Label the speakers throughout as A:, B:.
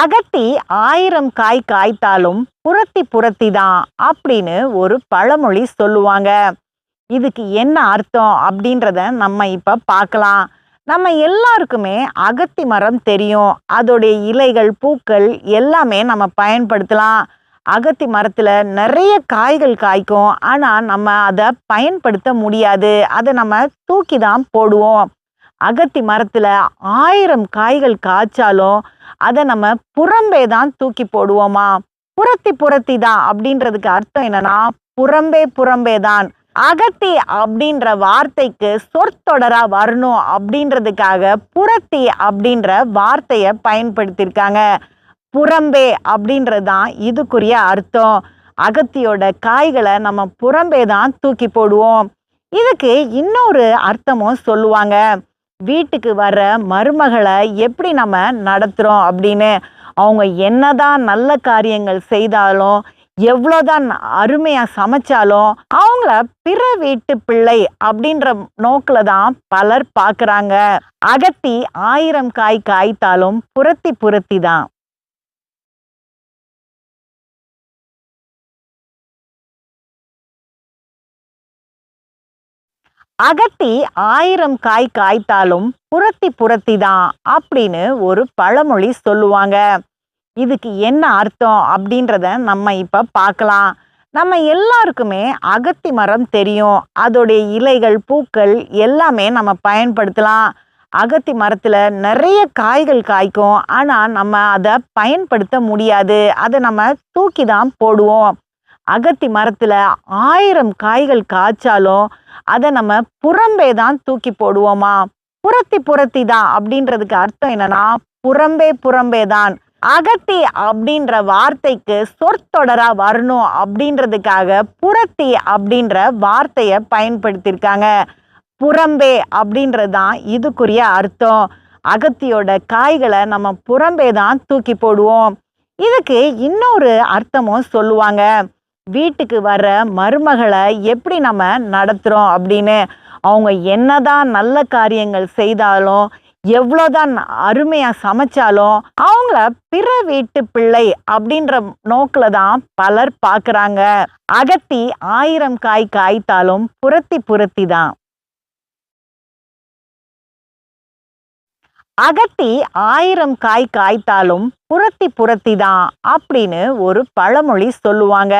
A: அகத்தி ஆயிரம் காய் காய்த்தாலும் புரத்தி புரத்தி தான் அப்படின்னு ஒரு பழமொழி சொல்லுவாங்க. இதுக்கு என்ன அர்த்தம் அப்படின்றத நம்ம இப்போ பார்க்கலாம். நம்ம எல்லாருக்குமே அகத்தி மரம் தெரியும். அதோடைய இலைகள் பூக்கள் எல்லாமே நம்ம பயன்படுத்தலாம். அகத்தி மரத்தில் நிறைய காய்கள் காய்க்கும். ஆனால் நம்ம அதை பயன்படுத்த முடியாது. அதை நம்ம தூக்கி தான் போடுவோம். அகத்தி மரத்தில் ஆயிரம் காய்கள் காய்ச்சாலும் அதை நம்ம புறம்பே தான் தூக்கி போடுவோமா? புறத்தி புறத்தி தான். அப்படின்றதுக்கு அர்த்தம் என்னன்னா புறம்பே புறம்பே தான். அகத்தி அப்படின்ற வார்த்தைக்கு சொற்தொடரா வரணும் அப்படின்றதுக்காக புறத்தி அப்படின்ற வார்த்தையை பயன்படுத்தியிருக்காங்க. புறம்பே அப்படின்றது தான் இதுக்குரிய அர்த்தம். அகத்தியோட காய்களை நம்ம புறம்பே தான் தூக்கி போடுவோம். இதுக்கு இன்னொரு அர்த்தமும் சொல்லுவாங்க. வீட்டுக்கு வர மருமகளை எப்படி நம்ம நடத்துகிறோம் அப்படின்னு அவங்க என்னதான் நல்ல காரியங்கள் செய்தாலும் எவ்வளோதான் அருமையாக சமைச்சாலும் அவங்கள பிற வீட்டு பிள்ளை அப்படின்ற நோக்கில் தான் பலர் பார்க்குறாங்க அகத்தி ஆயிரம் காய் காய்த்தாலும் புரத்தி புரத்தி தான். அகத்தி ஆயிரம் காய் காய்த்தாலும் புரத்தி புரத்தி தான் அப்படின்னு ஒரு பழமொழி சொல்லுவாங்க. இதுக்கு என்ன அர்த்தம் அப்படின்றத நம்ம இப்போ பார்க்கலாம். நம்ம எல்லாருக்குமே அகத்தி மரம் தெரியும். அதோடைய இலைகள் பூக்கள் எல்லாமே நம்ம பயன்படுத்தலாம். அகத்தி மரத்தில் நிறைய காய்கள் காய்க்கும். ஆனால் நம்ம அதை பயன்படுத்த முடியாது. அதை நம்ம தூக்கி தான் போடுவோம். அகத்தி மரத்தில் ஆயிரம் காய்கள் காய்ச்சாலும் அதை நம்ம புறம்பே தான் தூக்கி போடுவோமா? புறத்தி புறத்தி தான். அப்படின்றதுக்கு அர்த்தம் என்னன்னா புறம்பே புறம்பே தான். அகத்தி அப்படின்ற வார்த்தைக்கு சொற்தொடரா வரணும் அப்படின்றதுக்காக புறத்தி அப்படின்ற வார்த்தையை பயன்படுத்தியிருக்காங்க. புறம்பே அப்படின்றது தான் இதுக்குரிய அர்த்தம். அகத்தியோட காய்களை நம்ம புறம்பே தான் தூக்கி போடுவோம். இதுக்கு இன்னொரு அர்த்தமும் சொல்லுவாங்க. வீட்டுக்கு வர மருமகளை எப்படி நம்ம நடத்துகிறோம் அப்படின்னு அவங்க என்னதான் நல்ல காரியங்கள் செய்தாலும் எவ்வளோதான் அருமையாக சமைச்சாலும் அவங்கள பிற வீட்டு பிள்ளை அப்படின்ற நோக்கில் தான் பலர் பார்க்குறாங்க அகத்தி ஆயிரம் காய் காய்த்தாலும் புரத்தி புரத்தி தான். அகத்தி ஆயிரம் காய் காய்த்தாலும் புரத்தி புரத்தி தான் அப்படின்னு ஒரு பழமொழி சொல்லுவாங்க.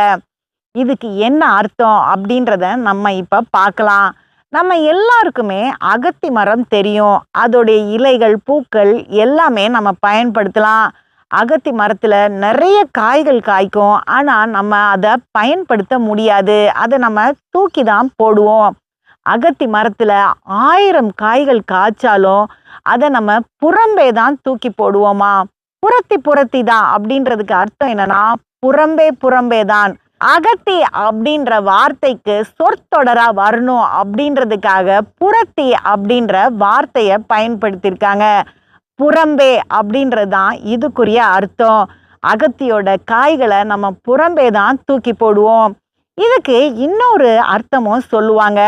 A: இதுக்கு என்ன அர்த்தம் அப்படின்றத நம்ம இப்போ பார்க்கலாம். நம்ம எல்லாருக்குமே அகத்தி மரம் தெரியும். அதோடைய இலைகள் பூக்கள் எல்லாமே நம்ம பயன்படுத்தலாம். அகத்தி மரத்தில் நிறைய காய்கள் காய்க்கும். ஆனால் நம்ம அதை பயன்படுத்த முடியாது. அதை நம்ம தூக்கி தான் போடுவோம். அகத்தி மரத்தில் ஆயிரம் காய்கள் காய்ச்சாலும் அதை நம்ம புறம்பே தான் தூக்கி போடுவோமா? புறத்தி புறத்தி தான் அப்படின்றதுக்கு அர்த்தம் என்னன்னா புறம்பே புறம்பே தான் அகத்தி அப்படின்ற வார்த்தைக்கு சொற்தொடரா வரணும் அப்படின்றதுக்காக புறத்தி அப்படின்ற வார்த்தையை பயன்படுத்தியிருக்காங்க. புறம்பே அப்படின்றது தான் இதுக்குரிய அர்த்தம். அகத்தியோட காய்களை நம்ம புறம்பே தான் தூக்கி போடுவோம். இதுக்கு இன்னொரு அர்த்தமும் சொல்லுவாங்க.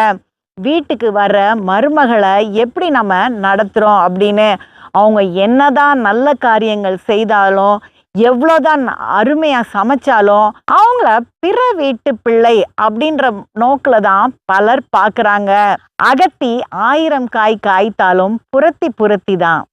A: வீட்டுக்கு வர மருமகளை எப்படி நம்ம நடத்துகிறோம் அப்படின்னு. அவங்க என்னதான் நல்ல காரியங்கள் செய்தாலும் எவ்வளோதான் அருமையாக சமைச்சாலும் அவங்கள பிற வீட்டு பிள்ளை அப்படின்ற நோக்கில் தான் பலர் பார்க்குறாங்க அகத்தி ஆயிரம் காய் காய்த்தாலும் புரத்தி புரத்தி தான்